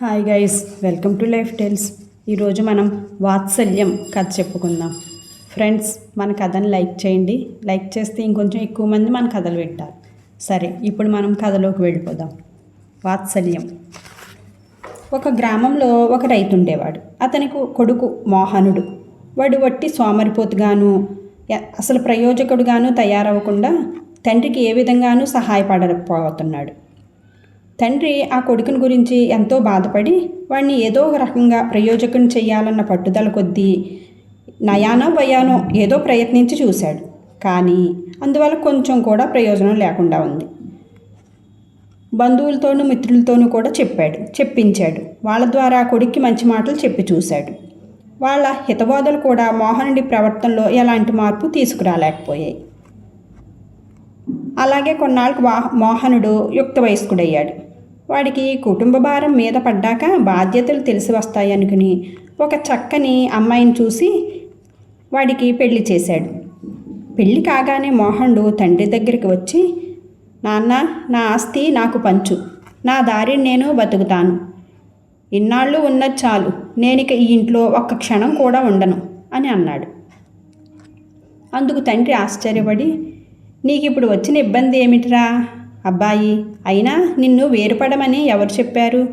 Hi guys welcome to life tells ఈరోజు మనం వాత్సల్యం కథ చెప్పుకుందాం. ఫ్రెండ్స్ మన కథని లైక్ చేయండి. లైక్ చేస్తే ఇంకొంచెం ఎక్కువ మంది మన కథలు వింటారు. సరే ఇప్పుడు మనం కథలోకి వెళ్ళిపోదాం. వాత్సల్యం. ఒక గ్రామంలో ఒక రైతు ఉండేవాడు. అతనికి కొడుకు మోహనుడు. వాడు వట్టి సోమరిపోతుగాను అసలు ప్రయోజకుడుగాను తయారవ్వకుండా తండ్రికి ఏ విధంగానూ సహాయపడకపోతున్నాడు తండ్రి ఆ కొడుకుని గురించి ఎంతో బాధపడి వాడిని ఏదో ఒక రకంగా ప్రయోజకుని చేయాలన్న పట్టుదల కొద్దీ నయానో భయానో ఏదో ప్రయత్నించి చూశాడు. కానీ అందువల్ల కొంచెం కూడా ప్రయోజనం లేకుండా ఉంది. బంధువులతోనూ మిత్రులతోనూ కూడా చెప్పాడు. చెప్పించాడు. వాళ్ళ ద్వారా కొడుక్కి మంచి మాటలు చెప్పి చూశాడు. వాళ్ళ హితబోధలు కూడా మోహనుడి ప్రవర్తనలో ఎలాంటి మార్పు తీసుకురాలేకపోయాయి. అలాగే కొన్నాళ్ళకు వా మోహనుడు యుక్త వయస్కుడయ్యాడు వాడికి కుటుంబ భారం మీద పడ్డాక బాధ్యతలు తెలిసి వస్తాయనుకుని ఒక చక్కని అమ్మాయిని చూసి వాడికి పెళ్ళి చేశాడు. పెళ్ళి కాగానే మోహనుడు తండ్రి దగ్గరికి వచ్చి నాన్న నా ఆస్తి నాకు పంచు. నా దారిని నేను బతుకుతాను. ఇన్నాళ్ళు ఉన్నది చాలు. నేనిక ఈ ఇంట్లో ఒక్క క్షణం కూడా ఉండను అని అన్నాడు. అందుకు తండ్రి ఆశ్చర్యపడి నీకు ఇప్పుడు వచ్చిన ఇబ్బంది ఏమిటిరా? అబ్బాయి అయినా నిన్ను వేరుపడమని ఎవరు చెప్పారు?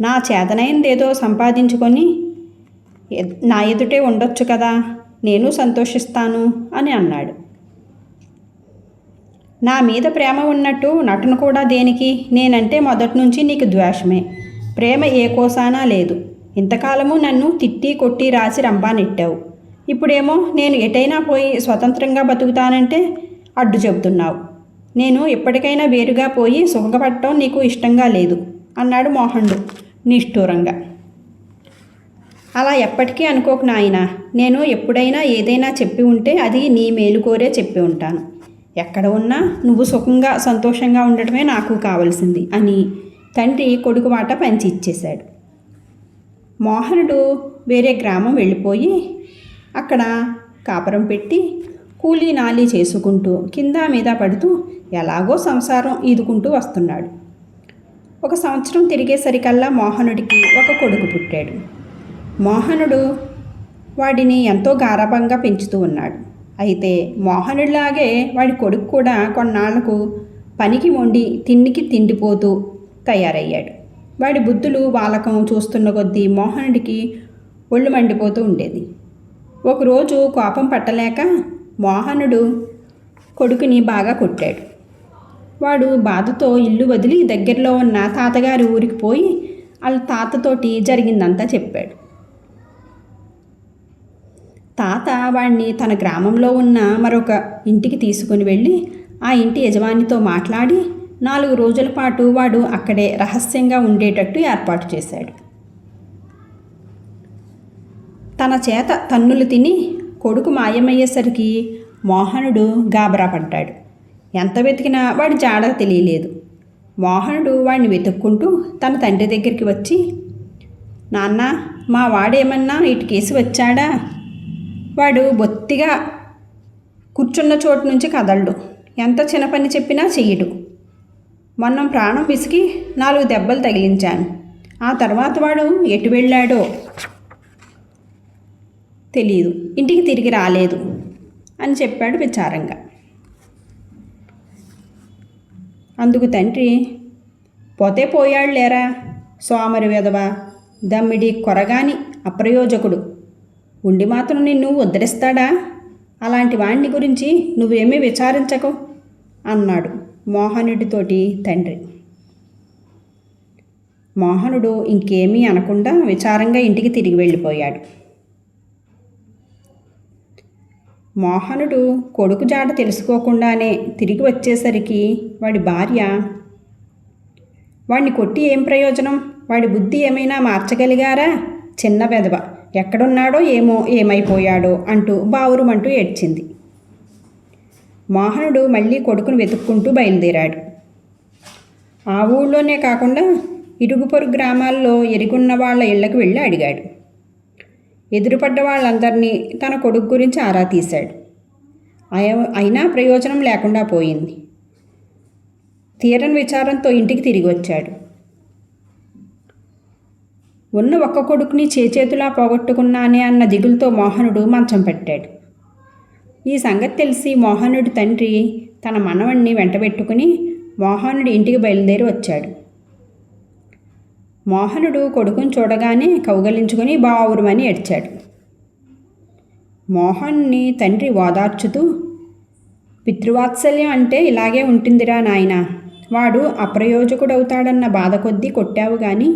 నా చేతనైందేదో సంపాదించుకొని నా ఎదుటే ఉండొచ్చు కదా నేను సంతోషిస్తాను అని అన్నాడు. నా మీద ప్రేమ ఉన్నట్టు నటన కూడా దేనికి? నేనంటే మొదటి నుంచి నీకు ద్వేషమే. ప్రేమ ఏ కోసానా లేదు. ఇంతకాలము నన్ను తిట్టి కొట్టి రాసి రంపానెట్టావు ఇప్పుడేమో నేను ఎటైనా పోయి స్వతంత్రంగా బతుకుతానంటే అడ్డు చెబుతున్నావు. నేను ఎప్పటికైనా వేరుగా పోయి సుఖపడటం నీకు ఇష్టంగా లేదు అన్నాడు మోహనుడు నిష్ఠూరంగా. అలా ఎప్పటికీ అనుకోకు నాయనా. నేను ఎప్పుడైనా ఏదైనా చెప్పి ఉంటే అది నీ మేలు కోరే చెప్పి ఉంటాను. ఎక్కడ ఉన్నా నువ్వు సుఖంగా సంతోషంగా ఉండటమే నాకు కావలసింది అని తండ్రి కొడుకు మాట పంచి ఇచ్చేశాడు. మోహనుడు వేరే గ్రామం వెళ్ళిపోయి అక్కడ కాపురం పెట్టి కూలీ నాలి చేసుకుంటూ కింద మీద పడుతూ ఎలాగో సంసారం ఈదుకుంటూ వస్తున్నాడు. ఒక సంవత్సరం తిరిగేసరికల్లా మోహనుడికి ఒక కొడుకు పుట్టాడు. మోహనుడు వాడిని ఎంతో గారాభంగా పెంచుతూ ఉన్నాడు. అయితే మోహనుడిలాగే వాడి కొడుకు కూడా కొన్నాళ్ళకు పనికి మొండి తిండికి తిండిపోతూ తయారయ్యాడు. వాడి బుద్ధులు వాలకం చూస్తున్న కొద్దీ మోహనుడికి ఒళ్ళు మండిపోతూ ఉండేది. ఒకరోజు కోపం పట్టలేక మోహనుడు కొడుకుని బాగా కొట్టాడు. వాడు బాధతో ఇల్లు వదిలి దగ్గరలో ఉన్న తాతగారి ఊరికి పోయి వాళ్ళ తాతతోటి జరిగిందంతా చెప్పాడు. తాత వాడిని తన గ్రామంలో ఉన్న మరొక ఇంటికి తీసుకుని వెళ్ళి ఆ ఇంటి యజమానితో మాట్లాడి నాలుగు రోజుల పాటు వాడు అక్కడే రహస్యంగా ఉండేటట్టు ఏర్పాటు చేశాడు. తన చేత తన్నులు తిని కొడుకు మాయమయ్యేసరికి మోహనుడు గాబరా పడ్డాడు ఎంత వెతికినా వాడి జాడ తెలియలేదు. మోహనుడు వాడిని వెతుక్కుంటూ తన తండ్రి దగ్గరికి వచ్చి నాన్న మా వాడేమన్నా ఇటుకేసి వచ్చాడా? వాడు బొత్తిగా కూర్చున్న చోటు నుంచి కదలడు. ఎంత చిన్న పని చెప్పినా చెయ్యడు. మొన్న ప్రాణం విసిగి నాలుగు దెబ్బలు తగిలించాను. ఆ తర్వాత వాడు ఎటు వెళ్ళాడో తెలియదు ఇంటికి తిరిగి రాలేదు అని చెప్పాడు విచారంగా. అందుకు తండ్రి పోతే పోయాడు లేరా సోమరి విధవ? దమ్మిడి కొరగాని అప్రయోజకుడు. ఉండి మాత్రం నిన్ను ఉద్ధరిస్తాడా? అలాంటి వాణ్ణి గురించి నువ్వేమీ విచారించకు అన్నాడు మోహనుడితోటి తండ్రి. మోహనుడు ఇంకేమీ అనకుండా విచారంగా ఇంటికి తిరిగి వెళ్ళిపోయాడు. మోహనుడు కొడుకు జాడ తెలుసుకోకుండానే తిరిగి వచ్చేసరికి వాడి భార్య వాడిని కొట్టి ఏం ప్రయోజనం? వాడి బుద్ధి ఏమైనా మార్చగలిగారా? చిన్న వెధవ ఎక్కడున్నాడో ఏమో ఏమైపోయాడో అంటూ బావురుమంటూ ఏడ్చింది. మోహనుడు మళ్ళీ కొడుకును వెతుక్కుంటూ బయలుదేరాడు. ఆ ఊళ్ళోనే కాకుండా ఇరుగు పొరుగు గ్రామాల్లో ఎరుగున్న వాళ్ళ ఇళ్ళకు వెళ్ళి అడిగాడు. ఎదురుపడ్డ వాళ్ళందరినీ తన కొడుకు గురించి ఆరా తీశాడు. అయినా ప్రయోజనం లేకుండా పోయింది. తీరని విచారంతో ఇంటికి తిరిగి వచ్చాడు ఉన్న ఒక్క కొడుకుని చేచేతులా పోగొట్టుకున్నానే అన్న దిగులతో మోహనుడు మంచం పెట్టాడు. ఈ సంగతి తెలిసి మోహనుడి తండ్రి తన మనవణ్ణి వెంటబెట్టుకుని మోహనుడి ఇంటికి బయలుదేరి వచ్చాడు. మోహనుడు కొడుకుని చూడగానే కౌగలించుకొని బావురుమని ఏడ్చాడు. మోహన్ని తండ్రి ఓదార్చుతూ పితృవాత్సల్యం అంటే ఇలాగే ఉంటుందిరా నాయనా. వాడు అప్రయోజకుడవుతాడన్న బాధ కొద్దీ కొట్టావు కానీ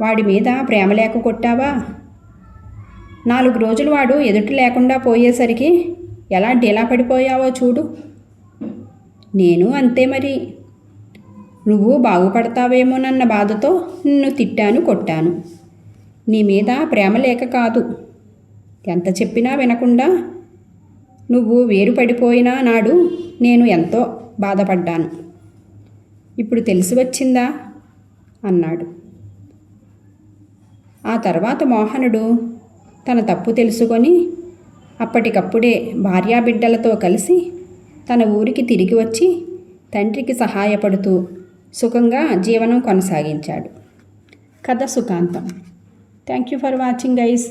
వాడి మీద ప్రేమ లేక కొట్టావా? నాలుగు రోజులు వాడు ఎదుటి లేకుండా పోయేసరికి ఎలా డీలా పడిపోయావో చూడు. నేను అంతే మరి. నువ్వు బాగుపడతావేమోనన్న బాధతో నిన్ను తిట్టాను కొట్టాను. నీ మీద ప్రేమ లేక కాదు. ఎంత చెప్పినా వినకుండా నువ్వు వేరు పడిపోయిన నాడు నేను ఎంతో బాధపడ్డాను. ఇప్పుడు తెలిసి వచ్చిందా? అన్నాడు. ఆ తర్వాత మోహనుడు తన తప్పు తెలుసుకొని అప్పటికప్పుడే భార్యాబిడ్డలతో కలిసి తన ఊరికి తిరిగి వచ్చి తండ్రికి సహాయపడుతూ సుఖంగా జీవనం కొనసాగించాడు. కథ సుఖాంతం. Thank you for watching guys